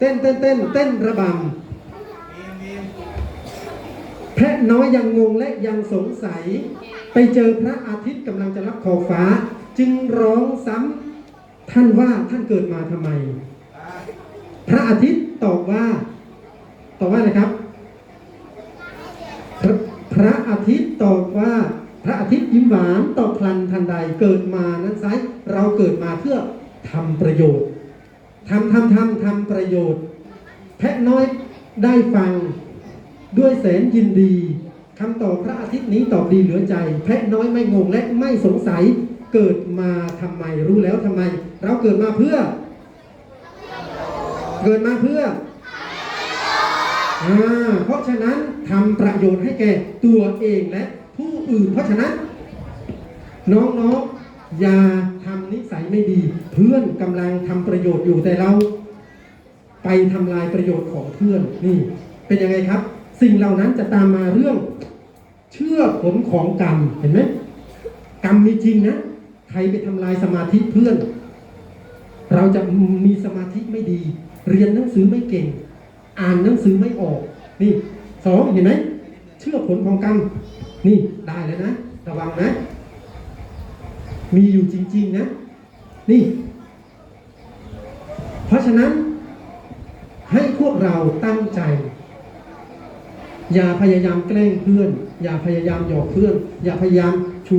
เต้นเต้นเต้นเต้นระบำแพะน้อยยังงงและยังสงสัย ไปเจอพระอาทิตย์กำลังจะรับขอบฟ้า จึงร้องซ้ำท่านว่าท่านเกิดมาทำไม พระอาทิตย์ตอบว่าตอบว่าอะไรครับพระพระอาทิตย์ตอบว่าพระอาทิตย์ยิ้มหวานตอบพลันทันใดเกิดมานั้นไซเราเกิดมาเพื่อทำประโยชน์ ทำทำทำทำประโยชน์ แพะน้อยได้ฟังด้วยแสนยินดีคำตอบพระอาทิตย์นี้ตอบดีเหลือใจ แพะน้อยไม่งงและไม่สงสัยเกิดมาทำไมรู้แล้วทำไม เราเกิดมาเพื่อ เกิดมาเพื่ออ่าเพราะฉะนั้นทำประโยชน์ให้แก่ตัวเองและผู้อื่น เพราะฉะนั้น น้องๆ อย่าทำนิสัยไม่ดี เพื่อนกำลังทำประโยชน์อยู่แต่เรา ไปทำลายประโยชน์ของเพื่อนนี่ เป็นยังไงครับ สิ่งเหล่านั้นจะตามมาเรื่อง เชื่อผลของกรรมเห็นไหมกรรมมีจริงนะใครไปทำลายสมาธิเพื่อน เราจะมีสมาธิไม่ดี เรียนหนังสือไม่เก่ง อ่านหนังสือไม่ออก นี่สองเห็นไหมเชื่อผลของกรรมนี่ได้แล้วนะ ระวังนะ มีอยู่จริง ๆ นะ นี่ เพราะฉะนั้น ให้พวกเราตั้งใจ อย่าพยายามแกล้งเพื่อน อย่าพยายามหยอกเพื่อน อย่าพยายามชวน